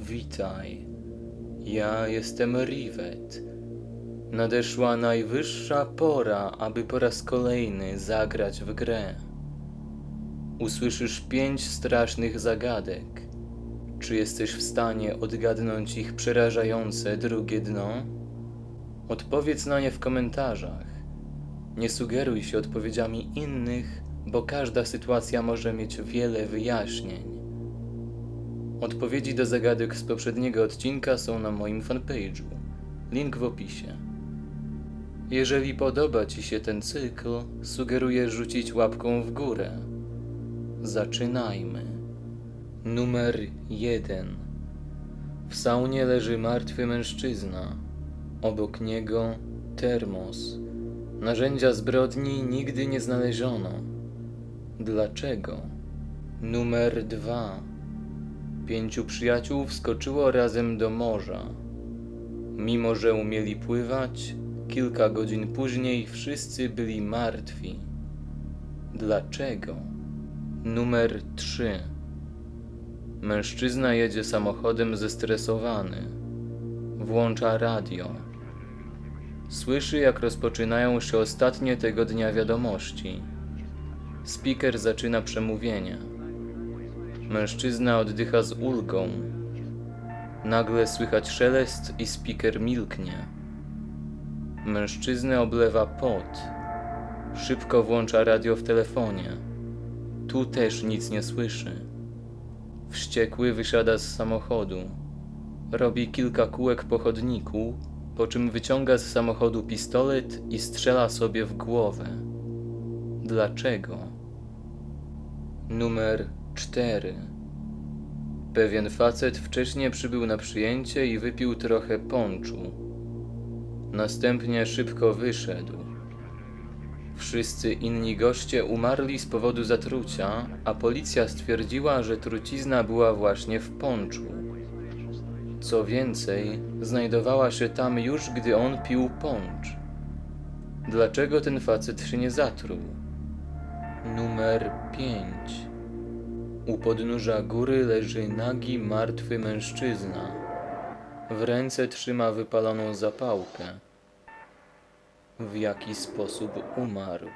Witaj. Ja jestem Rivet. Nadeszła najwyższa pora, aby po raz kolejny zagrać w grę. Usłyszysz pięć strasznych zagadek. Czy jesteś w stanie odgadnąć ich przerażające drugie dno? Odpowiedz na nie w komentarzach. Nie sugeruj się odpowiedziami innych, bo każda sytuacja może mieć wiele wyjaśnień. Odpowiedzi do zagadek z poprzedniego odcinka są na moim fanpage'u. Link w opisie. Jeżeli podoba Ci się ten cykl, sugeruję rzucić łapką w górę. Zaczynajmy. Numer 1. W saunie leży martwy mężczyzna. Obok niego termos. Narzędzia zbrodni nigdy nie znaleziono. Dlaczego? Numer 2. Pięciu przyjaciół wskoczyło razem do morza. Mimo, że umieli pływać, kilka godzin później wszyscy byli martwi. Dlaczego? Numer 3. Mężczyzna jedzie samochodem zestresowany. Włącza radio. Słyszy, jak rozpoczynają się ostatnie tego dnia wiadomości. Speaker zaczyna przemówienie. Mężczyzna oddycha z ulgą. Nagle słychać szelest i speaker milknie. Mężczyznę oblewa pot. Szybko włącza radio w telefonie. Tu też nic nie słyszy. Wściekły wysiada z samochodu. Robi kilka kółek po chodniku, po czym wyciąga z samochodu pistolet i strzela sobie w głowę. Dlaczego? Numer 4. Pewien facet wcześniej przybył na przyjęcie i wypił trochę ponczu. Następnie szybko wyszedł. Wszyscy inni goście umarli z powodu zatrucia, a policja stwierdziła, że trucizna była właśnie w ponczu. Co więcej, znajdowała się tam już gdy on pił poncz. Dlaczego ten facet się nie zatruł? Numer 5. U podnóża góry leży nagi, martwy mężczyzna. W ręce trzyma wypaloną zapałkę. W jaki sposób umarł?